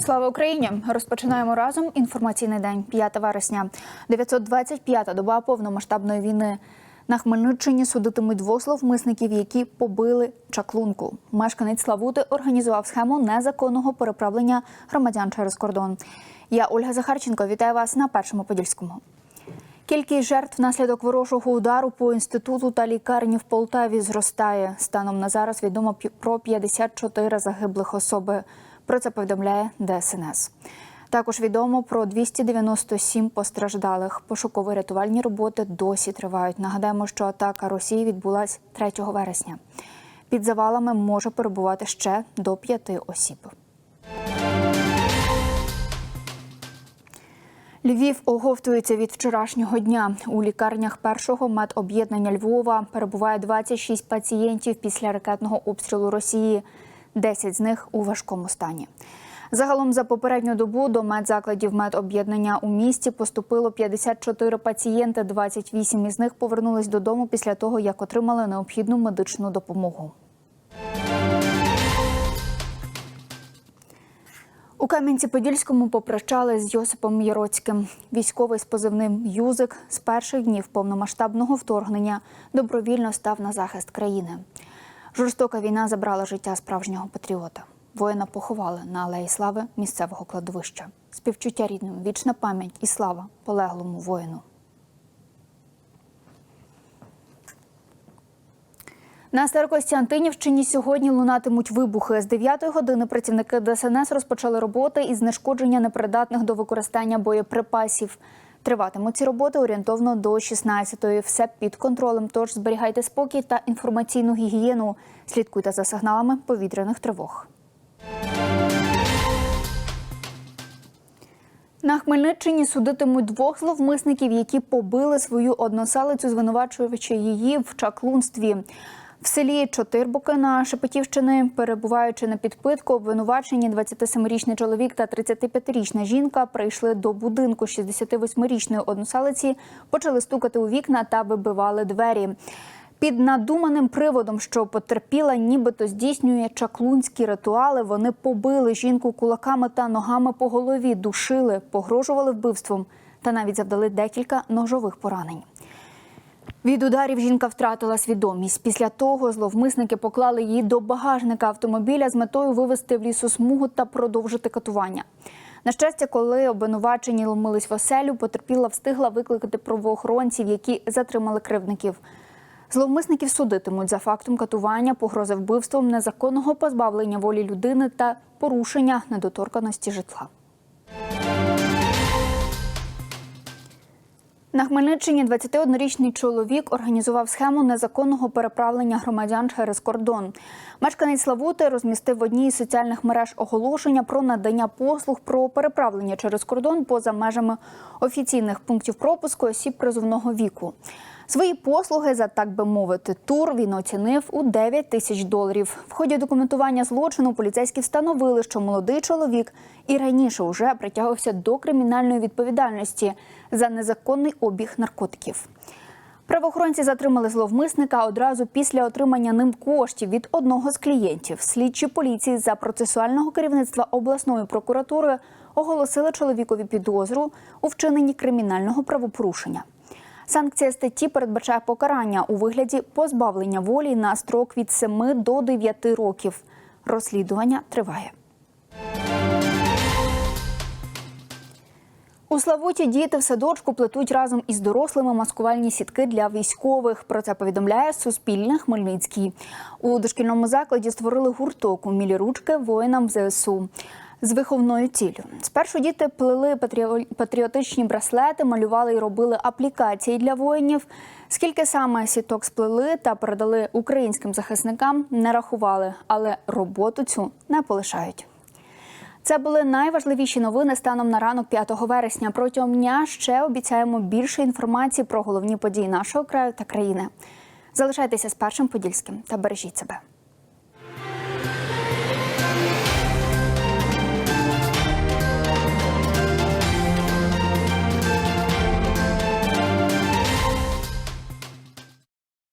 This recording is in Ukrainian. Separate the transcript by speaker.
Speaker 1: Слава Україні! Розпочинаємо разом інформаційний день 5 вересня. 925-та доба повномасштабної війни. На Хмельниччині судитимуть двох зловмисників, які побили чаклунку. Мешканець Славути організував схему незаконного переправлення громадян через кордон. Я Ольга Захарченко. Вітаю вас на першому подільському. Кількість жертв внаслідок ворожого удару по інституту та лікарні в Полтаві зростає. Станом на зараз відомо про 54 загиблих особи. Про це повідомляє ДСНС. Також відомо про 297 постраждалих. Пошуково-рятувальні роботи досі тривають. Нагадаємо, що атака Росії відбулась 3 вересня. Під завалами може перебувати ще до п'яти осіб. Львів оговтується від вчорашнього дня. У лікарнях першого медоб'єднання Львова перебуває 26 пацієнтів після ракетного обстрілу Росії. 10 з них у важкому стані. Загалом за попередню добу до медзакладів медоб'єднання у місті поступило 54 пацієнти. 28 із них повернулись додому після того, як отримали необхідну медичну допомогу. У Кам'янці-Подільському попрощали з Йосипом Яроцьким. Військовий з позивним Юзик з перших днів повномасштабного вторгнення добровільно став на захист країни. Жорстока війна забрала життя справжнього патріота. Воїна поховали на алеї слави місцевого кладовища. Співчуття рідним, вічна пам'ять і слава полеглому воїну. На Старокостянтинівщині сьогодні лунатимуть вибухи. З 9 години працівники ДСНС розпочали роботи із знешкодження непридатних до використання боєприпасів. Триватимуть ці роботи орієнтовно до 16-ї. Все під контролем. Тож зберігайте спокій та інформаційну гігієну. Слідкуйте за сигналами повітряних тривог. На Хмельниччині судитимуть двох зловмисників, які побили свою односелицю, звинувачуючи її в чаклунстві. В селі Чотирбуки на Шепетівщини, перебуваючи на підпитку, обвинувачені 27-річний чоловік та 35-річна жінка прийшли до будинку 68-річної односелиці, почали стукати у вікна та вибивали двері. Під надуманим приводом, що потерпіла, нібито здійснює чаклунські ритуали. Вони побили жінку кулаками та ногами по голові, душили, погрожували вбивством та навіть завдали декілька ножових поранень. Від ударів жінка втратила свідомість. Після того зловмисники поклали її до багажника автомобіля з метою вивезти в лісосмугу та продовжити катування. На щастя, коли обвинувачені ломились в оселю, потерпіла встигла викликати правоохоронців, які затримали кривдників. Зловмисників судитимуть за фактом катування, погрози вбивством, незаконного позбавлення волі людини та порушення недоторканості житла. На Хмельниччині 21-річний чоловік організував схему незаконного переправлення громадян через кордон. Мешканець Славути розмістив в одній із соціальних мереж оголошення про надання послуг про переправлення через кордон поза межами офіційних пунктів пропуску осіб призовного віку. Свої послуги за так би мовити тур він оцінив у 9 тисяч доларів. В ході документування злочину поліцейські встановили, що молодий чоловік і раніше вже притягувався до кримінальної відповідальності за незаконний обіг наркотиків. Правоохоронці затримали зловмисника одразу після отримання ним коштів від одного з клієнтів. Слідчі поліції за процесуального керівництва обласної прокуратури оголосили чоловікові підозру у вчиненні кримінального правопорушення. Санкція статті передбачає покарання у вигляді позбавлення волі на строк від 7 до 9 років. Розслідування триває. У Славуті діти в садочку плетуть разом із дорослими маскувальні сітки для військових. Про це повідомляє Суспільне Хмельницький. У дошкільному закладі створили гурток у мілі ручки воїнам ЗСУ. З виховною ціллю спершу діти плели патріотичні браслети, малювали і робили аплікації для воїнів. Скільки саме сіток сплели та передали українським захисникам, не рахували, але роботу цю не полишають. Це були найважливіші новини станом на ранок 5 вересня. Протягом дня ще обіцяємо більше інформації про головні події нашого краю та країни. Залишайтеся з першим подільським та бережіть себе.